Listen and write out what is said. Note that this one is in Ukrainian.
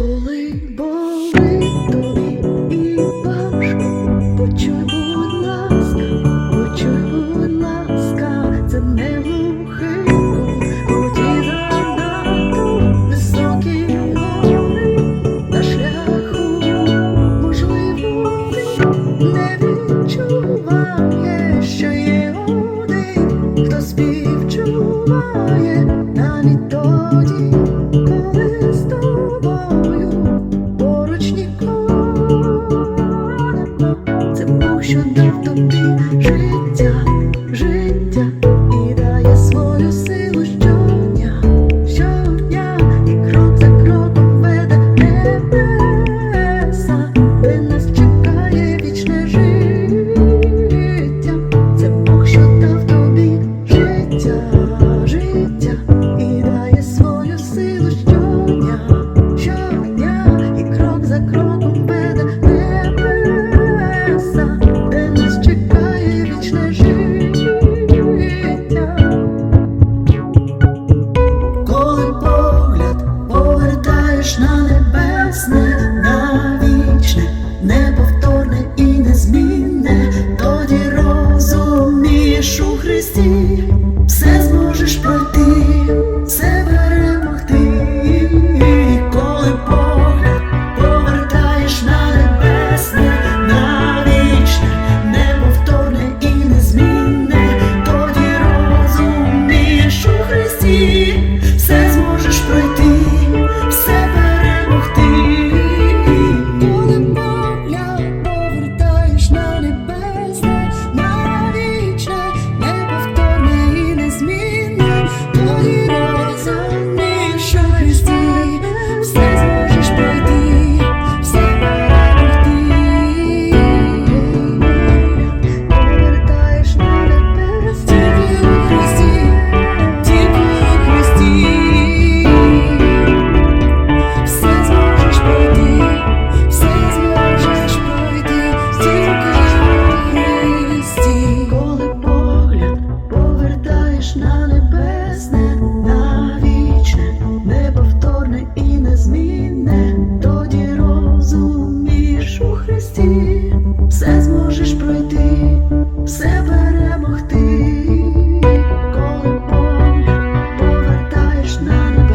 Коли Бог should have to be. зможеш пройти, все перемогти, коли погляд повертаєш на.